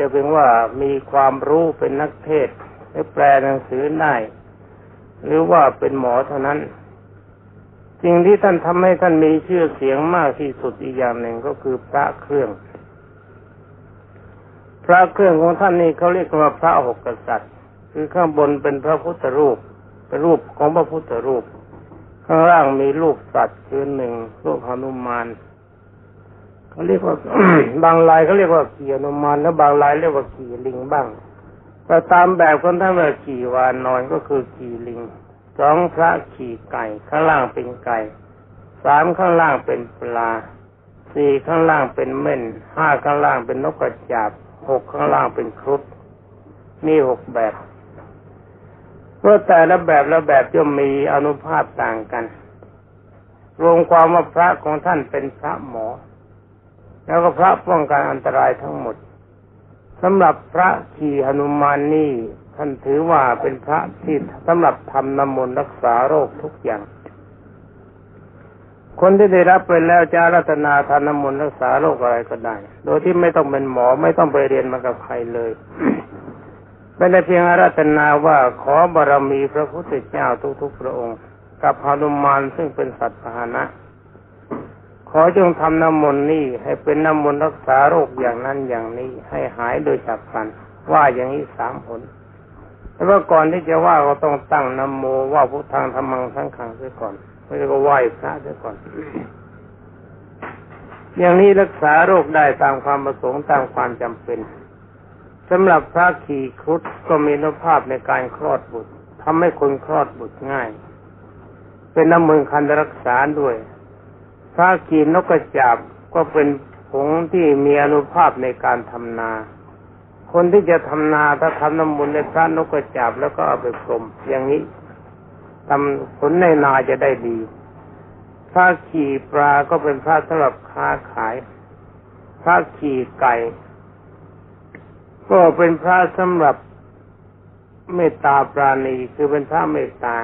จะเป็นว่ามีความรู้เป็นนักเทศหรือแปลหนังสือได้ หรือว่าเป็นหมอเท่านั้นสิ่งที่ท่านทำให้ท่านมีชื่อเสียงมากที่สุดอีกอย่างหนึ่งก็คือพระเครื่อง พระเครื่องของท่านนี่เขาเรียกว่าพระหกกษัตริย์ คือข้างบนเป็นพระพุทธรูปเป็นรูปของพระพุทธรูป ข้างล่างมีรูปสัตว์คือหนึ่งรูปหนุมาน เขาเรียกว่าบางลายเขาเรียกว่าขี่นุมานแล้วบางลายเรียกว่าขี่ลิงบ้างแต่ตามแบบคนท่านว่าขี่วานนอนก็คือขี่ลิงสองพระขี่ไก่ข้างล่างเป็นไก่สามข้างล่างเป็นปลาสี่ข้างล่างเป็นเม่นห้าข้างล่างเป็นนกกระจาบหกข้างล่างเป็นครุฑมีหกแบบเมื่อแต่ละแบบละแบบจะมีอนุภาพต่างกัน รวมความว่าพระของท่านเป็นพระหมอ แล้วก็พระป้องกันอันตรายทั้งหมดสำหรับพระขี่หนุมานนี่ท่านถือว่าเป็นพระที่สำหรับทำน้ำมนต์รักษาโรคทุกอย่าง คนที่ได้รับไปแล้วจะรัตนาทานน้ำมนต์รักษาโรคอะไรก็ได้ โดยที่ไม่ต้องเป็นหมอไม่ต้องไปเรียนมากับใครเลยเป็นแต่เพียงอารัตนาว่าขอบารมีพระพุทธเจ้าทุกๆพระองค์ กับหนุมานซึ่งเป็นสัตว์พาหนะ ขอจงทำน้ำมนต์นี่ให้เป็นน้ำมนต์รักษาโรคอย่างนั้นอย่างนี้ ให้หายโดยฉับพลัน ว่าอย่างนี้สามผลแต่ว่าก่อนที่จะว่าก็ต้องตั้งน้ำโมว่าพุทธังธรรมังสังขังเสียก่อนไม่ได้ก็ไหว้พระเสียก่อน อย่างนี้รักษาโรคได้ตามความประสงค์ตามความจำเป็นสำหรับพระขี่ครุฑก็มีนุภาพในการคลอดบุตรทำให้คนคลอดบุตรง่าย เป็นน้ำมือคันรักษาด้วย พระขีนกกระจาบก็เป็นผงที่มีอนุภาพในการทำนา คนที่จะทำนาถ้าทำน้ำมูลในพระนกกระจาบแล้วก็เอาไปกลมอย่างนี้ทำผลในนาจะได้ดี พระขี่ปลาก็เป็นพระสำหรับค้าขาย พระขี่ไก่ ก็เป็นพระสำหรับเมตตาปราณีคือเป็นพระเมตตา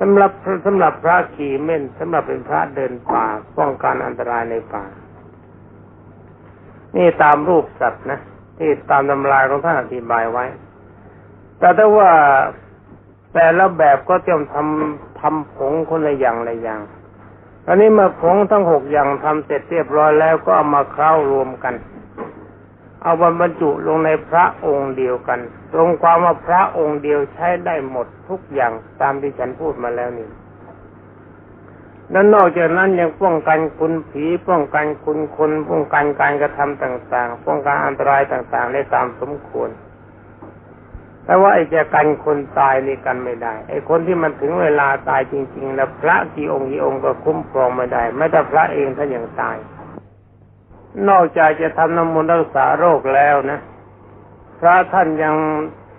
สำหรับสำหรับพระขี่เม่นสำหรับเป็นพระเดินป่าป้องกันอันตรายในป่า นี่ตามรูปสัตว์นะที่ตามตำรายของท่านอธิบายไว้ แต่ถ้าว่าแต่ละแบบก็จะทำทำผงคนละอย่างละอย่างตอนนี้มื่อผงทั้งหกอย่างทำเสร็จเรียบร้อยแล้วก็เอามาเคล้ารวมกัน เอาบรรจุลงในพระองค์เดียวกัน ตรงความว่าพระองค์เดียวใช้ได้หมดทุกอย่างตามที่ฉันพูดมาแล้วนี่และนอกจากนั้นยังป้องกันคุณผีป้องกันคุณคนป้องกันการกระทำต่าง ๆ ป้องกันอันตรายต่างๆได้ตามสมควร แต่ว่าไอ้จะกันคนตายนี่กันไม่ได้ไอ้คนที่มันถึงเวลาตายจริง ๆ แล้วพระกี่องค์กี่องค์ก็คุ้มครองไม่ได้แม้แต่พระเองท่านยังตาย นอกจากจะทำน้ำมนต์รักษาโรคแล้วนะ พระท่านยัง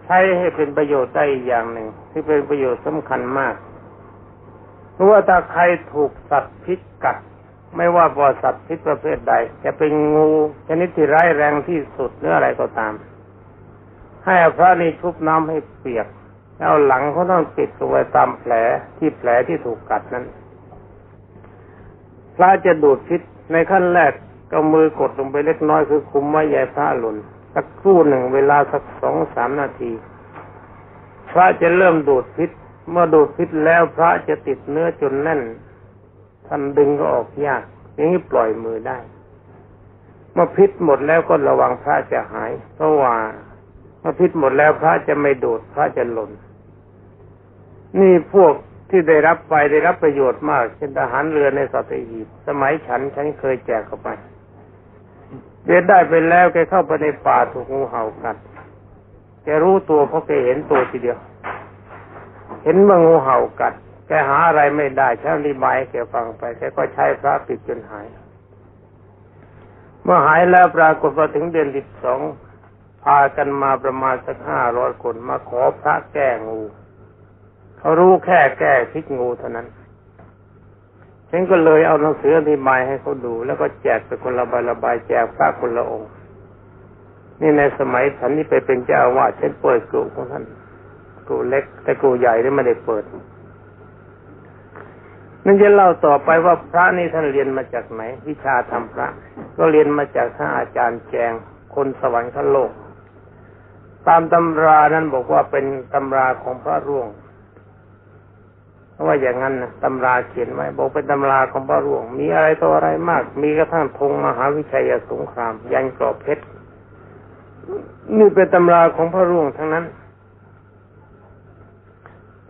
ใช้ให้เป็นประโยชน์ได้อีกอย่างหนึ่ง ที่เป็นประโยชน์สำคัญมากเพราะว่าถ้าใครถูกสัตว์พิษกัด ไม่ว่าบ่สัตว์พิษประเภทใด จะเป็นงูชนิดที่ร้ายแรงที่สุดหรืออะไรก็ตาม ให้พระนี่ชุบน้ำให้เปียกแล้วหลังเขาต้องติดตัวตามแผลที่แผลที่ถูกกัดนั้น พระจะดูดพิษในขั้นแรก ก็มือกดลงไปเล็กน้อยคือคุมไว้ใหญ่พระหล่นสักครู่หนึ่งเวลาสักสองสามนาทีพระจะเริ่มดูดพิษ เมื่อดูดพิษแล้วพระจะติดเนื้อจนแน่นท่านดึงก็ออกยากอย่างนี้ปล่อยมือได้ เมื่อพิษหมดแล้วก็ระวังพระจะหาย เพราะว่าเมื่อพิษหมดแล้วพระจะไม่ดูดพระจะหล่น นี่พวกที่ได้รับไปได้รับประโยชน์มากเช่นทหารเรือในสัตหีบสมัยฉันฉันเคยแจกเข้าไป เรียนได้ไปแล้วแกเข้าไปในป่าถูกงูเห่ากัด แกรู้ตัวเพราะแกเห็นตัวทีเดียว เห็นว่างูเห่ากัด แกหาอะไรไม่ได้ฉันอธิบายให้แกฟังไป แกก็ใช้พระปิดจนหาย เมื่อหายแล้วปรากฏว่าถึงเดือนสิบสองพากันมาประมาณสักห้าร้อยคนมาขอพระแก้งู เขารู้แค่แก้พิษงูเท่านั้น ฉันก็เลยเอาหนังสืออธิบายให้เขาดู แล้วก็แจกไปคนละใบละใบแจกพระคนละองค์ นี่ในสมัยฉันนี่ไปเป็นเจ้าอาวาสฉันเปิดกลุ่ของท่านกลุ่เล็ก แต่กลุ่ใหญ่นี่ไม่ได้เปิดนั่นจะเล่าต่อไปว่าพระนี่ท่านเรียนมาจากไหน วิชาทำพระ ก็เรียนมาจากท่านอาจารย์แจง คนสวรรค์ขั้นโลก ตามตำรานั้นบอกว่าเป็นตำราของพระร่วงาะว่าอย่างนั้นนะตำราเขียนไว้บอกเป็นตำราของพระร่วง มีอะไรต่ออะไรมาก มีกระทั่งธงมหาวิชัยสงคราม ยันกรอบเพชรนี่เป็นตำราของพระร่วงทั้งนั้น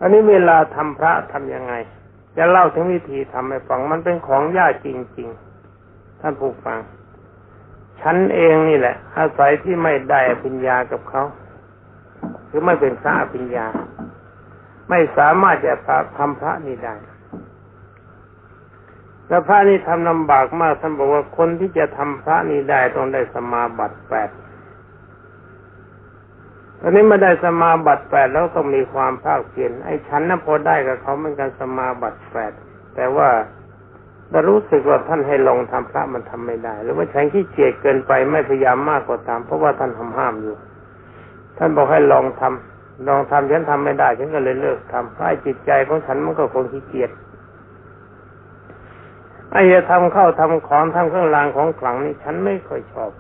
อันนี้เวลาทำพระทำยังไง จะเล่าถึงวิธีทำให้ฟังมันเป็นของยากจริงๆ ท่านผู้ฟัง ฉันเองนี่แหละ อาศัยที่ไม่ได้ปัญญากับเขาคือไม่เป็นพระปัญญา ไม่สามารถจะทำพระนี่ได้แล้วพระนี่ทำลำบากมากท่านบอกว่าคนที่จะทำพระนี่ได้ต้องได้สมาบัติแปดตอนนี้มาได้สมาบัติแปดแล้วต้องมีความภาคเพียรไอ้ฉันนั้นพอได้กับเขาเหมือนกันสมาบัติแปดแต่ว่าแต่รู้สึกว่าท่านให้ลองทำพระมันทำไม่ได้ หรือว่าฉันขี้เกียจเกินไปไม่พยายามมากกว่าตาม เพราะว่าท่านทำห้ามอยู่ ท่านบอกให้ลองทำ ลองทำฉันทำไม่ได้ ฉันก็เลยเลิกทำเพราะจิตใจของฉันมันก็คงขี้เกียจไอ้จะทำเข้าทำของทำเครื่องรางของขลังนี่ฉันไม่ค่อยชอบ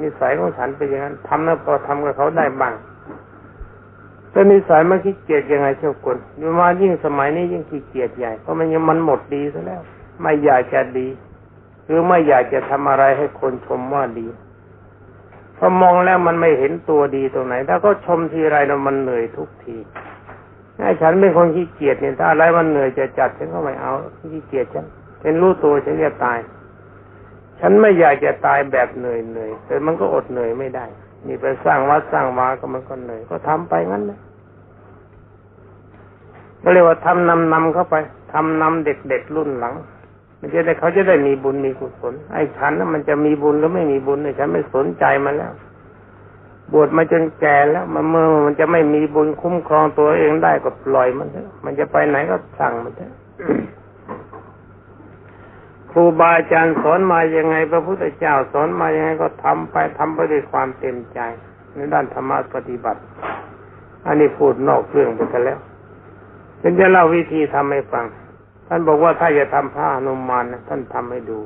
นิสัยของฉันเป็นอย่างนั้นทำแล้วพอทำกับเขาได้บ้างแต่นิสัยมันขี้เกียจยังไงเช่าคนยู่มายิ่งสมัยนี้ยิ่งขี้เกียจใหญ่เพราะมันยังมันหมดดีซะแล้ว ไม่อยากจะดี หรือไม่อยากจะทำอะไรให้คนชมว่าดี อมองแล้วมันไม่เห็นตัวดีตรงไหน ถ้าก็ชมทีไรนะมันเหนื่อยทุกทีไอ้ฉันเป็นคนขี้เกียจเนี่ยถ้าอะไรมันเหนื่อยจะจัดฉันก็ไม่เอาขี้เกียจฉันฉันรู้ตัวฉันจะตาย ฉันไม่อยากจะตายแบบเหนื่อยเหนื่อยแต่มันก็อดเหนื่อยไม่ได้นี่ไปสร้างวัดสร้างวาก็มันก็เหนื่อยก็ทำไปงั้นเลยก็เรียกว่าทำนำนำเข้าไปทำนำเด็กๆรุ่นหลัง มันจะได้เขาจะได้มีบุญมีกุศลไอ้ฉันนั้นมันจะมีบุญหรือไม่มีบุญเนี่ยฉันไม่สนใจมันแล้ว บวชมาจนแก่แล้วมันเมื่อมันจะไม่มีบุญคุ้มครองตัวเองได้ก็ปล่อยมันเถอะมันจะไปไหนก็สั่งมันเถอะครูบาอาจารย์สอนมายังไง พระพุทธเจ้าสอนมายังไงก็ทำไปทำไปด้วยความเต็มใจ ในด้านธรรมะปฏิบัติ อันนี้พูดนอกเรื่องไปแล้วฉันจะเล่าวิธีทำให้ฟัง ท่านบอกว่าถ้าจะทำผ้านุมานนะท่านทำให้ดู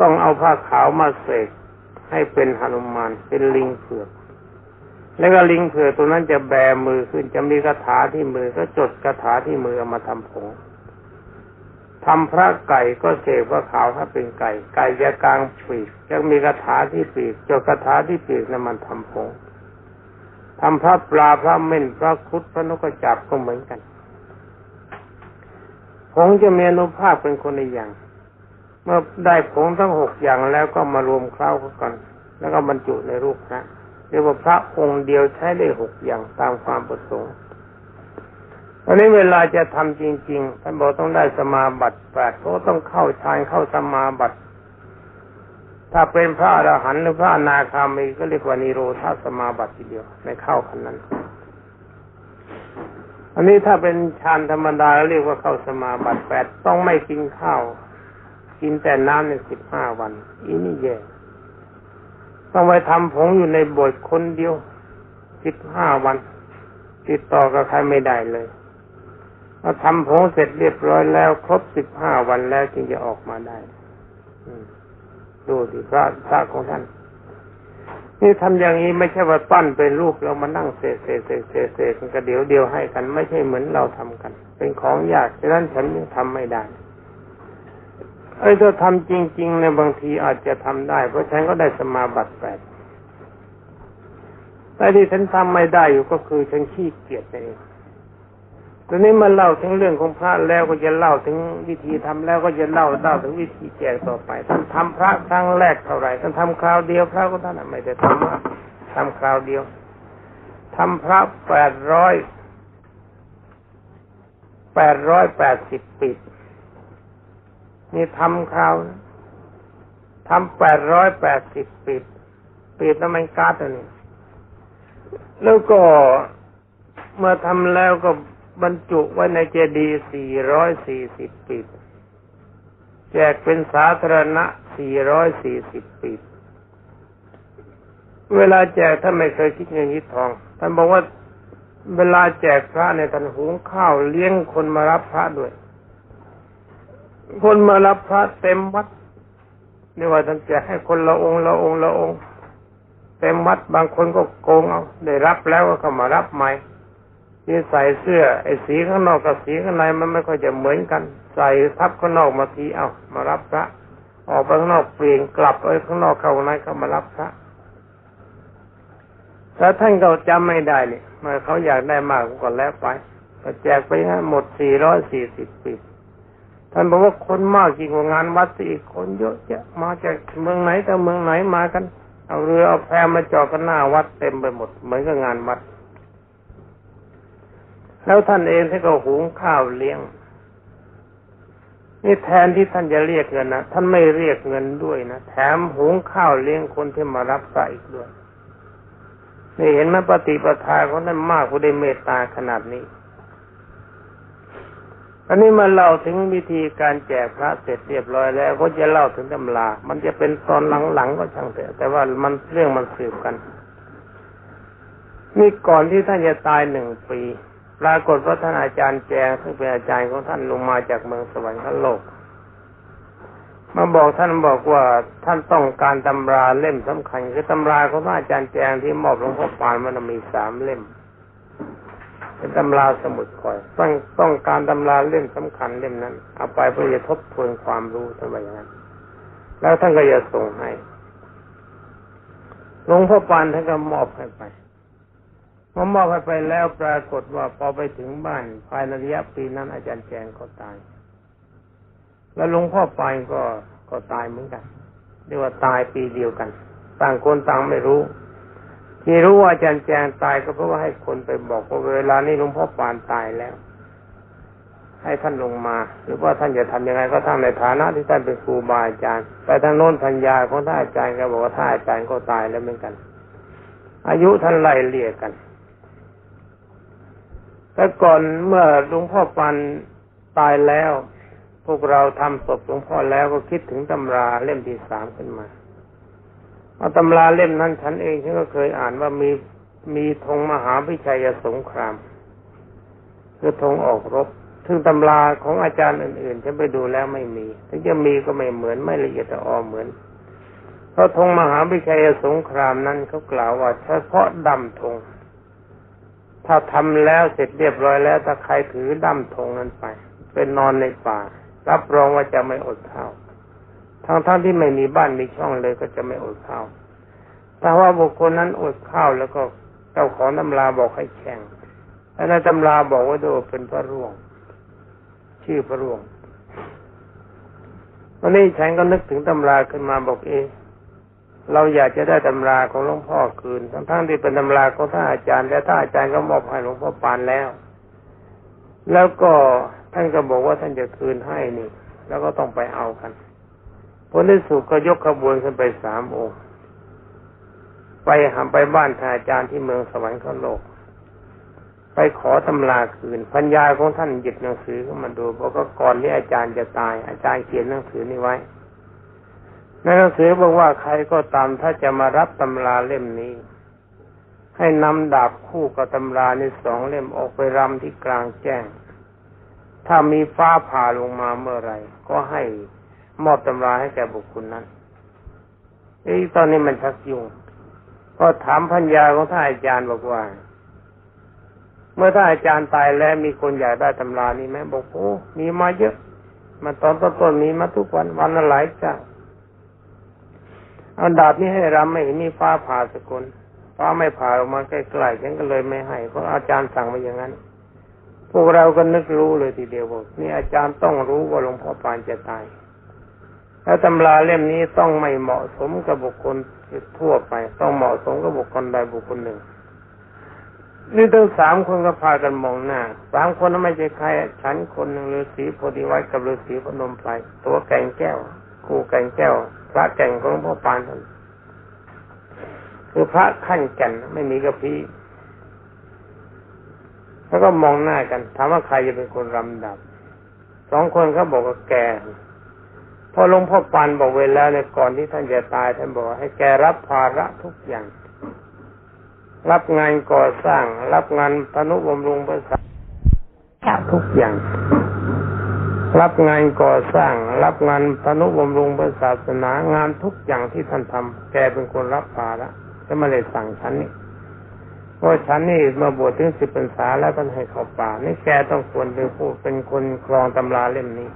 ต้องเอาผ้าขาวมาเสกให้เป็นหนุมานเป็นลิงเผือก แล้วก็ลิงเผือกตัวนั้นจะแบมือขึ้นจะมีคาถาที่มือก็จดคาถาที่มือเอามาทำผงทำพระไก่ก็เสกพระขาวถ้าเป็นไก่ ไก่จะกลางปีกจะมีคาถาที่ปีกจดคาถาที่ปีกนั้นมันทำผงทำพระปลาพระเม่นพระคุดพระนกกระจาบก็เหมือนกัน ผงจะมีอนุภาพเป็นคนในอย่าง เมื่อได้ผงทั้งหกอย่างแล้วก็มารวมเคล้ากัน แล้วก็บรรจุในรูปพระเรียกว่าพระองค์เดียวใช้ได้หกอย่างตามความประสงค์ตอนนี้เวลาจะทำจริงๆท่านบอกต้องได้สมาบัติแปดเพราะต้องเข้าฌานเข้าสมาบัติถ้าเป็นพระอรหันต์หรือพระนาคามีก็เรียกว่านิโรธาสมาบัติทีเดียวไม่เข้าขันนั้น อันนี้ถ้าเป็นฌานธรรมดาเรียกว่าเข้าสมาบัติแปดต้องไม่กินข้าว กินแต่น้ำในสิบห้าวัน อีนี่แย่ต้องไปทำผงอยู่ในบทคนเดียวสิบห้าวัน ติดต่อกับใครไม่ได้เลยพอทำผงเสร็จเรียบร้อยแล้ว ครบสิบห้าวันแล้วจึงจะออกมาได้ดูดิพระพระของท่าน นี่ทำอย่างนี้ไม่ใช่ว่าปั้นเป็นรูปเรามานั่งเสกเสกเสกเสกเสกกันเดี๋ยวเดียวให้กัน ไม่ใช่เหมือนเราทำกัน เป็นของยากฉะนั้นฉันยังทำไม่ได้ไอ้ถ้าทำจริงๆในบางทีอาจจะทำได้ เพราะฉันก็ได้สมาบัติแปดแต่ที่ฉันทำไม่ได้อยู่ก็คือฉันขี้เกียจเอง ตอนนี้มาเล่าถึงเรื่องของพระแล้วก็จะเล่าถึงวิธีทำแล้วก็จะเล่าเล่าถึงวิธีแจกต่อไป ท่านทำพระครั้งแรกเท่าไหร่ท่านทำคราวเดียวพระก็ท่านไม่ได้ทำว่าทำคราวเดียวทำพระแปดร้อยแปดร้อยแปดสิบปีนี่ทำคราวทำแปดร้อยแปดสิบปีปีนั้นมันการ์ดนี่แล้วก็เมื่อทำแล้วก็ บรรจุไว้ในเจดีย์440 ปีแจกเป็นสาธารณะ 440 ปีเวลาแจกท่านไม่เคยคิดเงินคิดทอง ท่านบอกว่าเวลาแจกพระในท่านหุงข้าวเลี้ยงคนมารับพระด้วย คนมารับพระเต็มวัดนี่ว่าท่านแจกให้คนละองค์ละองค์ละองค์เต็มวัดบางคนก็โกงเอาได้รับแล้วก็เขามารับใหม่ ที่ใส่เสื้อไอ้สีข้างนอกกับสีข้างในมันไม่ค่อยจะเหมือนกัน ใส่ทับข้างนอกมาทีเอามารับพระ ออกไปข้างนอกเปลี่ยนกลับไปข้างนอกเข้าข้างในเข้ามารับพระถ้าท่านก็จำไม่ได้เนี่ยเมื่อเขาอยากได้มากก็แล้วไปก็แจกไปฮะหมดสี่ร้อยสี่สิบปีท่านบอกว่าคนมากจริงกว่างานวัดสิอีกคนเยอะแยะมาจากเมืองไหนแต่เมืองไหนมากัน เอาเรือเอาแพมาจอดกันหน้าวัดเต็มไปหมดเหมือนกับงานวัด แล้วท่านเองท่านก็หุงข้าวเลี้ยง นี่แทนที่ท่านจะเรียกเงินนะท่านไม่เรียกเงินด้วยนะแถมหุงข้าวเลี้ยงคนที่มารับใส่อีกด้วยนี่เห็นไหมปฏิปทาของท่านมากผู้ได้เมตตาขนาดนี้อันนี้มาเล่าถึงวิธีการแจกพระเสร็จเรียบร้อยแล้ว ก็จะเล่าถึงตำรา มันจะเป็นตอนหลังๆก็ช่างเถอะแต่ว่ามันเรื่องมันสืบกัน นี่ก่อนที่ท่านจะตายหนึ่งปี ปรากฏว่าท่านอาจารย์แจงซึ่งเป็นอาจารย์ของท่านลงมาจากเมืองสวรรคโลก มาบอกท่านบอกว่าท่านต้องการตำราเล่มสำคัญคือตำราของท่านอาจารย์แจงที่มอบหลวงพ่อปานมันมีสามเล่ม เป็นตำราสมุดคอยต้องต้องการตำราเล่มสำคัญเล่มนั้นเอาไปเพื่อจะทบทวนความรู้ท่านว่าอย่างนั้น แล้วท่านก็จะส่งให้หลวงพ่อปานท่านก็มอบให้ไป พอมอบให้ไปแล้วปรากฏว่าพอไปถึงบ้าน ภายในระยะปีนั้น อาจารย์แจงก็ตาย แล้วหลวงพ่อปานก็ก็ตายเหมือนกันเรียกว่าตายปีเดียวกัน ต่างคนต่างไม่รู้ ที่รู้ว่าอาจารย์แจงตายก็เพราะว่าให้คนไปบอกว่าเวลานี้หลวงพ่อปานตายแล้ว ให้ท่านลงมา หรือว่าท่านจะทำยังไงก็ทำในฐานะที่ท่านเป็นครูบาอาจารย์ ไปทางโน้นพัญญาของท่านอาจารย์ก็บอกว่าท่านอาจารย์ก็ตายแล้วเหมือนกัน อายุท่านไล่เลี่ยกัน แต่ก่อนเมื่อหลวงพ่อปันตายแล้ว พวกเราทำศพหลวงพ่อแล้วก็คิดถึงตำราเล่มที่สามขึ้นมาเอาตำราเล่มนั้นฉันเองฉันก็เคยอ่านว่ามีมีธงมหาวิชัยสงคราม คือธงออกรบซึ่งตำราของอาจารย์อื่นๆฉันไปดูแล้วไม่มีถึงจะมีก็ไม่เหมือนไม่ละเอียดอ่อเหมือน เพราะธงมหาวิชัยสงครามนั้นเขากล่าวว่าเฉพาะดำธง ถ้าทำแล้วเสร็จเรียบร้อยแล้วถ้าใครถือดั้มธงนั้นไปเป็นนอนในป่า รับรองว่าจะไม่อดข้าวทั้งๆทที่ไม่มีบ้านมีช่องเลยก็จะไม่อดข้าวถ้าว่าบุคคลนั้นอดข้าวแล้วก็เจ้าของตำราบอกให้แข่งแล้วในตำราบอกว่าโดเป็นพระร่วง ชื่อพระร่วงวันนี้ฉันก็นึกถึงตำราขึ้นมาบอกเอ เราอยากจะได้ตำราของหลวงพ่อคืน ทั้งๆที่เป็นตำราของท่านอาจารย์แต่ท่านอาจารย์ก็มอบให้หลวงพ่อปานแล้ว แล้วก็ท่านก็บอกว่าท่านจะคืนให้นี่ แล้วก็ต้องไปเอากันผลที่สุดก็ยกขบวนขึ้นไปสามองค์ไปหาไปบ้านท่านอาจารย์ที่เมืองสวรรคโลก ไปขอตำราคืนพัญญาของท่านหยิบหนังสือขึ้นมาดูบอกว่าก่อนที่อาจารย์จะตาย อาจารย์เขียนหนังสือนี้ไว้ ในหนังสือบอกว่าใครก็ตามถ้าจะมารับตำราเล่มนี้ ให้นำดาบคู่กับตำราในสองเล่มออกไปรำที่กลางแจ้ง ถ้ามีฟ้าผ่าลงมาเมื่อไรก็ให้มอบตำราให้แก่บุคคลนั้นไอ้ตอนนี้มันชักยุ่งก็ถามพัญญาของท่านอาจารย์บอกว่า เมื่อท่านอาจารย์ตายแล้วมีคนอยากได้ตำรานี้ไหมบอกโอ้มีมาเยอะ มาตอนต้นๆมีมาทุกวันวันละหลายเจ้า เอาดาบนี้ให้รำไม่นมีฟ้าผ่าสกุลฟ้าไม่ผ่าออกมาใกล้ๆฉันก็เลยไม่ให้เพราะอาจารย์สั่งมาอย่างนั้น พวกเราก็นึกรู้เลยทีเดียวบอกนี่อาจารย์ต้องรู้ว่าหลวงพ่อปานจะตายแล้วตำราเล่มนี้ต้องไม่เหมาะสมกับบุคคลทั่วไป ต้องเหมาะสมกับบุคคลใดบุคคลหนึ่ง นี่ทั้งสามคนก็พากันมองหน้าสามคนนั้นไม่ใช่ใครฉันคนหนึ่งฤาษีโพธิวัตกับฤาษีพนมไพรตัวแก่งแก้วคู่แก่งแก้ว พระแก่งของพ่อปานท่านคือพระขั้นแก่นไม่มีกระพี้แล้วก็มองหน้ากันถามว่าใครจะเป็นคนรำดับสองคนเขาบอกว่าแกพอหลวงพ่อปานบอกเวลาในก่อนที่ท่านจะตายท่านบอกให้แกรับภาระทุกอย่าง รับงานก่อสร้าง รับงานพนุบำรุงภาษาทุกอย่าง รับงานก่อสร้าง รับงานพนุบำรุงศาสนางานทุกอย่างที่ท่านทำแกเป็นคนรับภาระจะม่ได้สั่งฉันนี่เพราะฉันนี่มาบวชถึงสิบพรรษาแล้วต้องให้เข้าป่านี่แกต้องควรเป็นผู้เป็นคนครองตำราเล่มนี้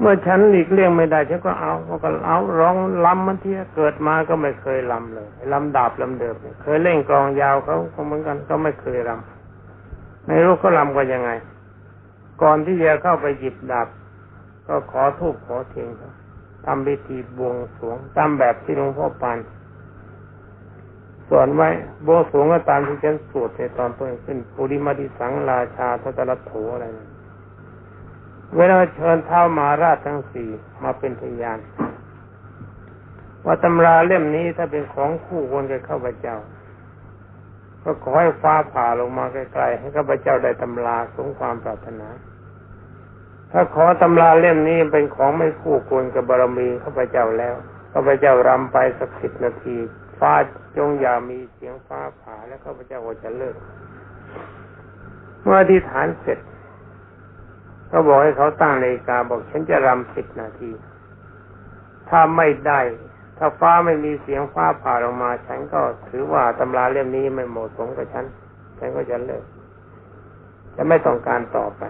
เมื่อฉันหลีกเลี่ยงไม่ได้ฉันก็เอาก็เอาร้องลำมันที่เกิดมาก็ไม่เคยลำเลยลำดาบลำเดิมเคยเล่นกลองยาวเขาเหมือนกันก็ไม่เคยลำไม่รู้เขาลำกันยังไง ก่อนที่จะเข้าไปหยิบดาบก็ขอทูบขอเทียนทำพิธีบวงสรวงตามแบบที่หลวงพ่อปานสอนไว้บวงสรวงก็ตามที่ฉันสวดในตอนต้นขึ้นปุริมาติสังราชาทัตรัตโถอะไรนะเวลาเชิญเท้ามาราชทั้งสี่มาเป็นพยานว่าตำราเล่มนี้ถ้าเป็นของคู่ควรกับข้าพเจ้า ก็ขอให้ฟ้าผ่าลงมาใกล้ๆให้ข้าพเจ้าได้ตำราสมความปรารถนา ถ้าขอตำราเล่มนี้เป็นของไม่คู่ควรกับบารมีข้าพเจ้าแล้วข้าพเจ้ารำไปสักสิบนาที ฟ้าจงอย่ามีเสียงฟ้าผ่าแล้วข้าพเจ้าก็จะเลิก เมื่ออธิษฐานเสร็จ ก็บอกให้เขาตั้งนาฬิกาบอกฉันจะรำสิบนาที ถ้าไม่ได้ ถ้าฟ้าไม่มีเสียงฟ้าผ่าลงมา ฉันก็ถือว่าตำราเล่มนี้ไม่เหมาะสมกับฉัน ฉันก็จะเลิกจะไม่ต้องการต่อไป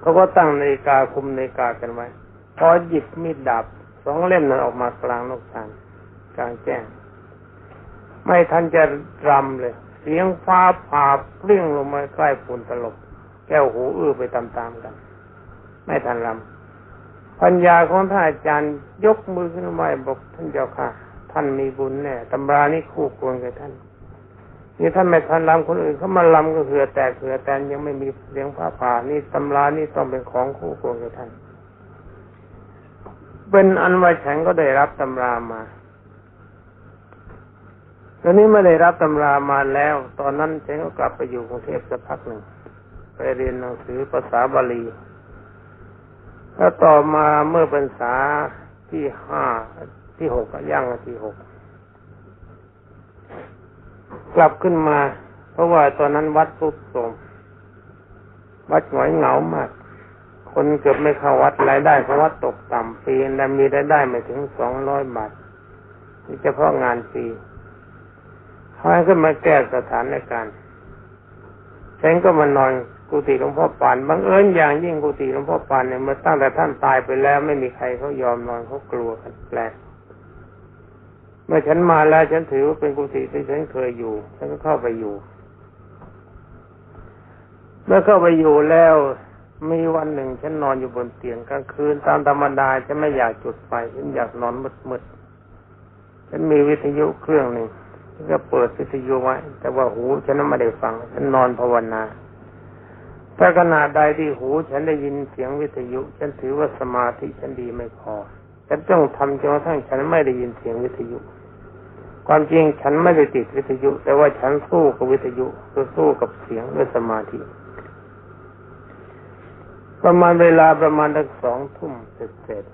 เขาก็ตั้งนาฬิกาคุมนาฬิกากันไว้ พอหยิบมีดดาบสองเล่มนั้นออกมากลางนกทานกลางแจ้ง ไม่ทันจะรำเลย เสียงฟ้าผ่าเปรี้ยงลงมาใกล้ฝุ่นตลบ แก้วหูอื้อไปตามๆกัน ไม่ทันลำ ปัญญาของท่านอาจารย์ยกมือขึ้นมาบอกท่านเจ้าค่ะ ท่านมีบุญแน่ตำรานี้คู่ควรกับท่านนี่ท่านไม่ทันลำคนอื่นเขามาลำก็เหือแตกเหือแตนยังไม่มีเสียงผ้าผ่านี่ตำรานี่ต้องเป็นของคู่ควรกับท่านเป็นอันว่าฉันก็ได้รับตำรามาตอนนี้ไม่ได้รับตำรามาแล้ว ตอนนั้นฉันก็กลับไปอยู่กรุงเทพสักพักหนึ่งไปเรียนหนังสือภาษาบาลี แล้วต่อมาเมื่อพรรษาที่ห้าที่หกย่างที่หกกลับขึ้นมา เพราะว่าตอนนั้นวัดสุดโทรมวัดหงอยเหงามาก คนเกือบไม่เข้าวัดรายได้ของวัดตกต่ำปีและมีรายได้ไม่ถึงสองร้อยบาทนี่เฉพาะงานปีเขาให้ขึ้นมาแก้สถานการณ์ฉันก็มานอน กุฏิหลวงพ่อปานบังเอิญอย่างยิ่งกุฏิหลวงพ่อปานเนี่ยเมื่อตั้งแต่ท่านตายไปแล้วไม่มีใครเขายอมนอนเขากลัวกันแปลกเมื่อฉันมาแล้วฉันถือว่าเป็นกุฏิที่ฉันเคยอยู่ฉันก็เข้าไปอยู่ เมื่อเข้าไปอยู่แล้วมีวันหนึ่งฉันนอนอยู่บนเตียงกลางคืนตามธรรมดาฉันไม่อยากจุดไฟฉันอยากนอนมืดๆฉันมีวิทยุเครื่องหนึ่งฉันก็เปิดวิทยุไว้ แต่ว่าหูฉันไม่ได้ฟัง ฉันนอนภาวนา ถ้าขณะใดที่หู ฉันได้ยินเสียงวิทยุ ฉันถือว่าสมาธิฉันดีไม่พอฉันต้องทำจนกระทั่งฉันไม่ได้ยินเสียงวิทยุ ความจริงฉันไม่ได้ติดวิทยุ แต่ว่าฉันสู้กับวิทยุคือสู้กับเสียงด้วยสมาธิ ประมาณเวลาประมาณตั้งสองทุ่มเสร็จ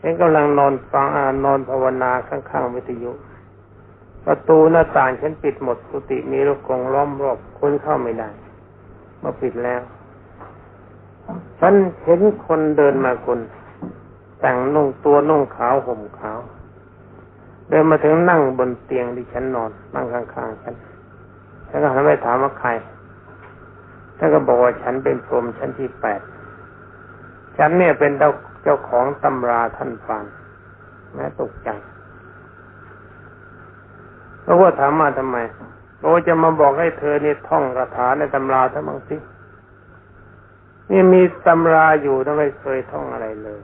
ฉันกำลังนอนฟังอ่านนอนภาวนาข้างๆวิทยุประตูหน้าต่างฉันปิดหมดกุฏิมีลูกกงล้อมรอบคนเข้าไม่ได้ มาปิดแล้ว ฉันเห็นคนเดินมาคนแต่งนุ่งตัวนุ่งขาวห่มขาว เดินมาถึงนั่งบนเตียงที่ฉันนอนนั่งข้างๆฉันฉันก็หันไปถามว่าใครท่านก็บอกว่าฉันเป็นพรหมชั้นที่แปด ฉันเนี่ยเป็นเจ้าของตำราท่านฟานแม่ตกใจเพราะว่าถามมาทำไม โอจะมาบอกให้เธอนี่ท่องคาถาในตำราทั้งบางสินี่มีตำราอยู่แต่ไม่เคยท่องอะไรเลย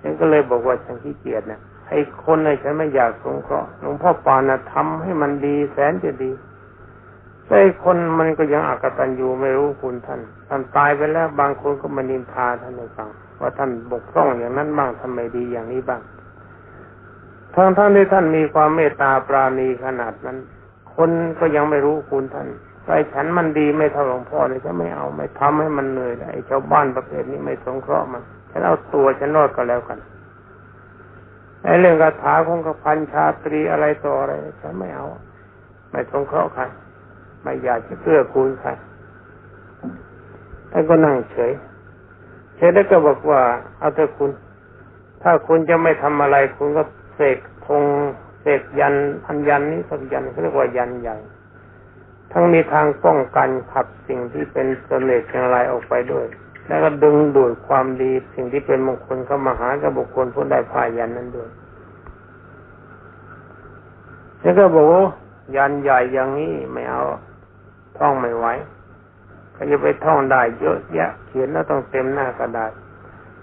ฉันก็เลยบอกว่าฉันขี้เกียจนะไอ้คนในฉันไม่อยากสงเคราะห์หลวงพ่อปานนะทำให้มันดีแสนจะดีแต่ไอ้คนมันก็ยังอากตันอยู่ไม่รู้คุณท่านท่านตายไปแล้ว บางคนก็มานินทาท่านในฟังว่าท่านบกพร่องอย่างนั้นบ้างทำไมดีอย่างนี้บ้างทั้งท่านที่ท่านมีความเมตตาปราณีขนาดนั้น คนก็ยังไม่รู้คุณท่านไปฉันมันดีไม่เท่าหลวงพ่อเลยฉันไม่เอาไม่ทำให้มันเหนื่อยไอ้ชาวบ้านประเภทนี้ไม่สงเคราะห์มันฉันเอาตัวฉันรอดก็แล้วกันไอ้เรื่องคาถาของกพันชาตรีอะไรต่ออะไรฉันไม่เอา ไม่สงเคราะห์ใครไม่อยากจะเพื่อคุณใครท่านก็นั่งเฉยเฉยแล้วก็บอกว่าเอาเถอะคุณ ถ้ถ้าคุณจะไม่ทำอะไรคุณก็เสกธง เสกยันอันยันนี้สักยันเขาเรียกว่ายันใหญ่ ทั้งมีทางป้องกันขับสิ่งที่เป็นเสน่ห์อะไรออกไปด้วย แล้วก็ดึงดูดความดีสิ่งที่เป็นมงคลเข้ามาหากับบุคคลผู้ได้พายันนั้นด้วยแล้วก็บอกว่ายันใหญ่อย่างนี้ไม่เอาท่องไม่ไหวก็จะไปท่องได้เยอะแยะเขียนแล้วต้องเต็มหน้ากระดาษ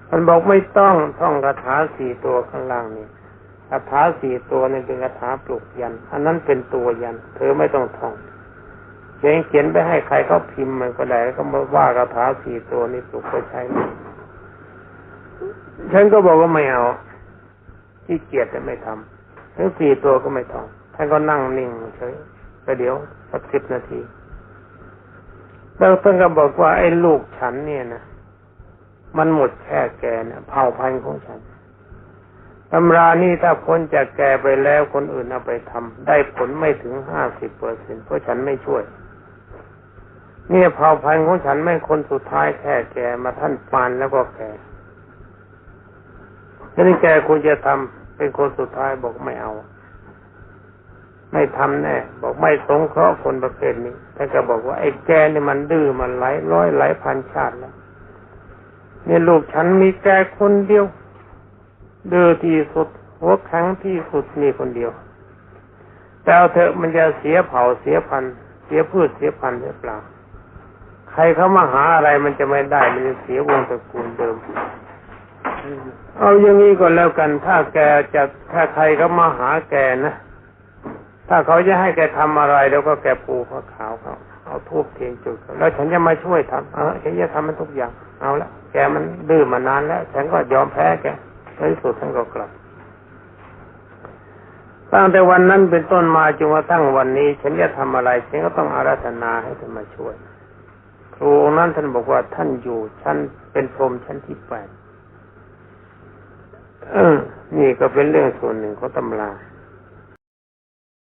มันบอกไม่ต้องท่องคาถาสี่ตัวข้างล่างนี่ คาถาสี่ตัวนี่เป็นคาถาปลุกยัน อันนั้นเป็นตัวยัน เธอไม่ต้องท่องเขียนเขียนไปให้ใครเขาพิมพ์มันก็ได้แล้วก็มาว่าคาถาสี่ตัวนี่ปลุกไปใช้ฉันก็บอกว่าไม่เอาที่เกียจแต่ไม่ทำทั้งสี่ตัวก็ไม่ท่องท่านก็นั่งนิ่งเฉยไปเดี๋ยวสักสิบนาทีแล้วท่านก็บอกว่าไอ้ลูกฉันเนี่ยนะมันหมดแค่แกเนี่ยเผ่าพันธุ์ของฉัน ตำรานี่ถ้าพ้นจากแกไปแล้วคนอื่นเอาไปทำได้ผลไม่ถึงห้าสิบเปอร์เซ็นเพราะฉันไม่ช่วย เนี่ยเผ่าพันธุ์ของฉันไม่คนสุดท้ายแค่แกมาท่านปานแล้วก็แกทีนี้แกคุณจะทำเป็นคนสุดท้ายบอกไม่เอา ไม่ทำแน่บอกไม่สงเคราะห์คนประเภทนี้ท่ก็บอกว่าไอ้แกนี่มันดื้อมันหลายร้อยหลายพันชาติแล้วเนี่ยลูกฉันมีแกคนเดียว ดื้อที่สุดหัวแข็งที่สุดมีคนเดียว แต่เอาเถอะมันจะเสียเผ่าเสียพันเสียพืชเสียพันหรือเปล่า ใครเขามาหาอะไรมันจะไม่ได้ มันจะเสียวงตระกูลเดิม เอาอย่างนี้ก่อนแล้วกัน ถ้าแกจะถ้าใครเขามาหาแกนะถ้าเขาจะให้แกทำอะไรแล้วก็แกปูผ้าขาวเขาเอาทูบเทียนจุดแล้วฉันจะมาช่วยทำเออฉันจะทำมันทุกอย่าง เอาละแกมันดื้อมานานแล้ว ฉันก็ยอมแพ้แก ในสุดท่านก็กลับ ตั้งแต่วันนั้นเป็นต้นมาจนกระทั่งวันนี้ ฉันจะทำอะไรฉันก็ต้องอาราธนาให้ท่านมาช่วย ครูองค์นั้นท่านบอกว่าท่านอยู่ชั้นเป็นพรมชั้นที่แปดนี่ก็เป็นเรื่องส่วนหนึ่งของตำรา